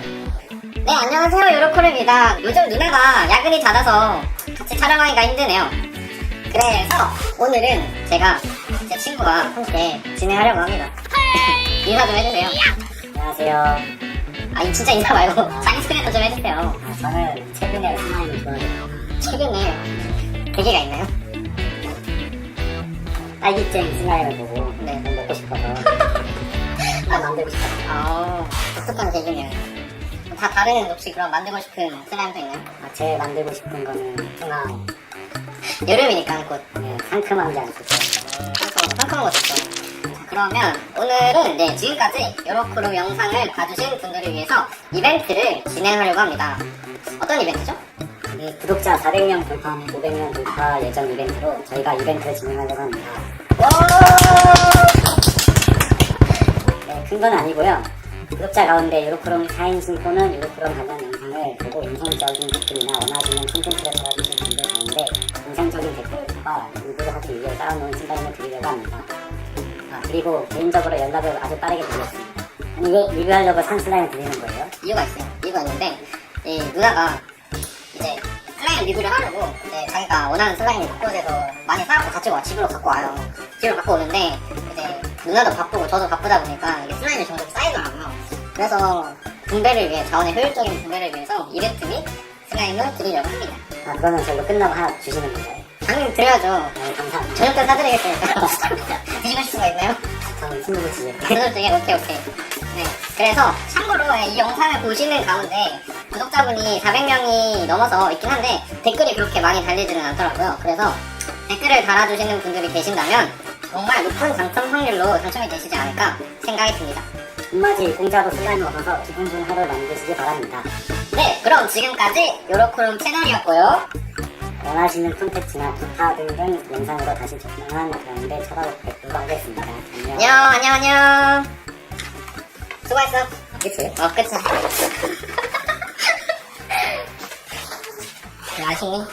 네, 안녕하세요. 요로코르입니다. 요즘 누나가 야근이 잦아서 같이 촬영하기가 힘드네요. 그래서 오늘은 제가 제 친구와 함께 진행하려고 합니다. 인사 좀 해주세요. 안녕하세요. 아니, 진짜 인사 말고 자기 소개도 좀 해주세요. 아, 저는 최근에 좋아해요. 최근에 계기가 있나요? 딸기잼 슬라임을 보고 네. 좀 먹고 싶어서 나 만들고 싶어요. 아, 독특한 계기네요. 다 다른 혹시 그럼 만들고 싶은 슬라임도 있나요? 아, 제일 만들고 싶은 거는 투나 여름이니까 곧 네, 상큼하지 않고 상큼한, 상큼한 거 좋죠. 자, 그러면 오늘은 네, 지금까지 요로크로 영상을 봐주신 분들을 위해서 이벤트를 진행하려고 합니다. 어떤 이벤트죠? 네, 구독자 400명 돌파하는 500명 돌파 예정 이벤트로 저희가 이벤트를 진행하려고 합니다. 네, 큰 건 아니고요. 구독자 가운데 유로크롬 4인 신고는 유로크롬 관련 영상을 보고 인성적인 댓글이나 원하시는 콘텐츠를 달아주신 분들 가운데 인상적인 댓글과 리뷰를 하기 위해 쌓아놓은 신발을 드리려고 합니다. 아, 그리고 개인적으로 연락을 아주 빠르게 드리겠습니다. 아니, 이거 리뷰하려고 산 슬라임을 드리는 거예요? 이유가 있어요. 이유가 있는데 이 누나가 이제 슬라임 리뷰를 하려고 이제 자기가 원하는 슬라임을 곳곳에서 많이 사갖고 가지고 와 집으로 갖고 와요. 집으로 갖고 오는데 이제 누나도 바쁘고 저도 바쁘다 보니까 이게 슬라임이 점점 쌓이더라고요. 그래서 분배를 위해 자원의 효율적인 분배를 위해서 이벤트 및 슬라임을 드리려고 합니다. 아, 그거는 저희가 끝나고 하나 주시는 건가요? 당연히 드려야죠. 네, 감사합니다. 저녁 때 사드리겠습니다. 드시고 싶은 거 있나요? 저는 스무고치에 그들중에 오케이 오케이. 네. 그래서 참고로 이 영상을 보시는 가운데 구독자분이 400명이 넘어서 있긴 한데 댓글이 그렇게 많이 달리지는 않더라고요. 그래서 댓글을 달아주시는 분들이 계신다면 정말 높은 당첨 확률로 당첨이 되시지 않을까 생각이 듭니다. 한마디 공짜로 슬라임을 얻어서 기분 좋은 하루 만드시기 바랍니다. 네, 그럼 지금까지 요로크롬 채널이었고요. 원하시는 콘텐츠나 기타 등등 영상으로 다시 조만간 가운데 찾아뵙도록 하겠습니다. 안녕. 안녕, 안녕, 안녕. 수고했어. 그치? 어, 끝이야. 아쉽니?